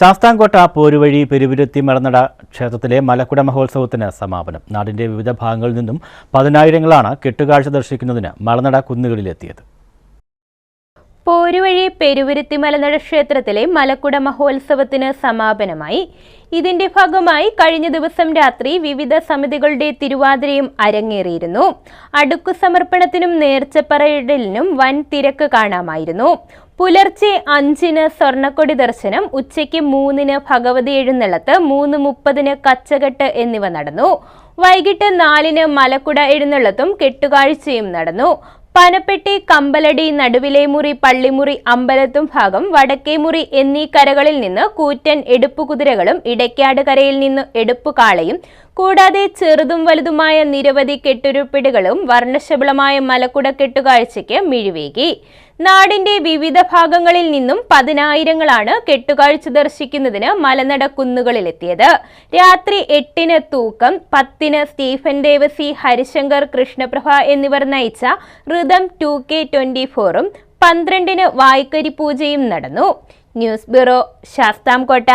ശാസ്താംകോട്ട പോരുവഴി പെരുവിരുത്തി മലനട ക്ഷേത്രത്തിലെ മലക്കുട മഹോത്സവത്തിന് സമാപനം. നാടിന്റെ വിവിധ ഭാഗങ്ങളിൽ നിന്നും പതിനായിരങ്ങളാണ് കെട്ടുകാഴ്ച ദർശിക്കുന്നതിന് മലനട കുന്നുകളിലെത്തിയത്. പോരുവഴി പെരുവിരുത്തി മലനട ക്ഷേത്രത്തിലെ മലക്കുട മഹോത്സവത്തിന് സമാപനമായി. ഇതിന്റെ ഭാഗമായി കഴിഞ്ഞ ദിവസം രാത്രി വിവിധ സമിതികളുടെ തിരുവാതിരയും അരങ്ങേറിയിരുന്നു. അടുക്കു സമർപ്പണത്തിനും നേർച്ചപ്പറയിടലിനും വൻ തിരക്ക് കാണാമായിരുന്നു. പുലർച്ചെ അഞ്ചിന് സ്വർണക്കൊടി ദർശനം ഉച്ചയ്ക്ക് മൂന്നിന് ഭഗവതി എഴുന്നള്ളത്ത് മൂന്ന് മുപ്പതിന് കച്ചകെട്ട് എന്നിവ നടന്നു. വൈകിട്ട് നാലിന് മലക്കുട എഴുന്നള്ളത്തും കെട്ടുകാഴ്ചയും നടന്നു. പനപ്പെട്ടി കമ്പലടി നടുവിലെ മുറി പള്ളിമുറി അമ്പലത്തും ഭാഗം വടക്കേ മുറി എന്നീ കരകളിൽ നിന്ന് കൂറ്റൻ എടുപ്പുകുതിരകളും ഇടയ്ക്കാട് കരയിൽ നിന്ന് എടുപ്പുകാളയും കൂടാതെ ചെറുതും വലുതുമായ നിരവധി കെട്ടുരുപ്പിടുകളും വർണശബളമായ മലക്കുട കെട്ടുകാഴ്ചയ്ക്ക് മിഴിവേകി. നാടിന്റെ വിവിധ ഭാഗങ്ങളിൽ നിന്നും പതിനായിരങ്ങളാണ് കെട്ടുകാഴ്ച ദർശിക്കുന്നതിന് മലനട കുന്നുകളിലെത്തിയത്. രാത്രി എട്ടിന് തൂക്കം പത്തിന് സ്റ്റീഫൻ ദേവസി ഹരിശങ്കർ കൃഷ്ണപ്രഭ എന്നിവർ നയിച്ച ഋതം ടു കെ ട്വന്റി ഫോറും പന്ത്രണ്ടിന് വായ്ക്കരി പൂജയും നടന്നു. News bureau Sasthamkotta.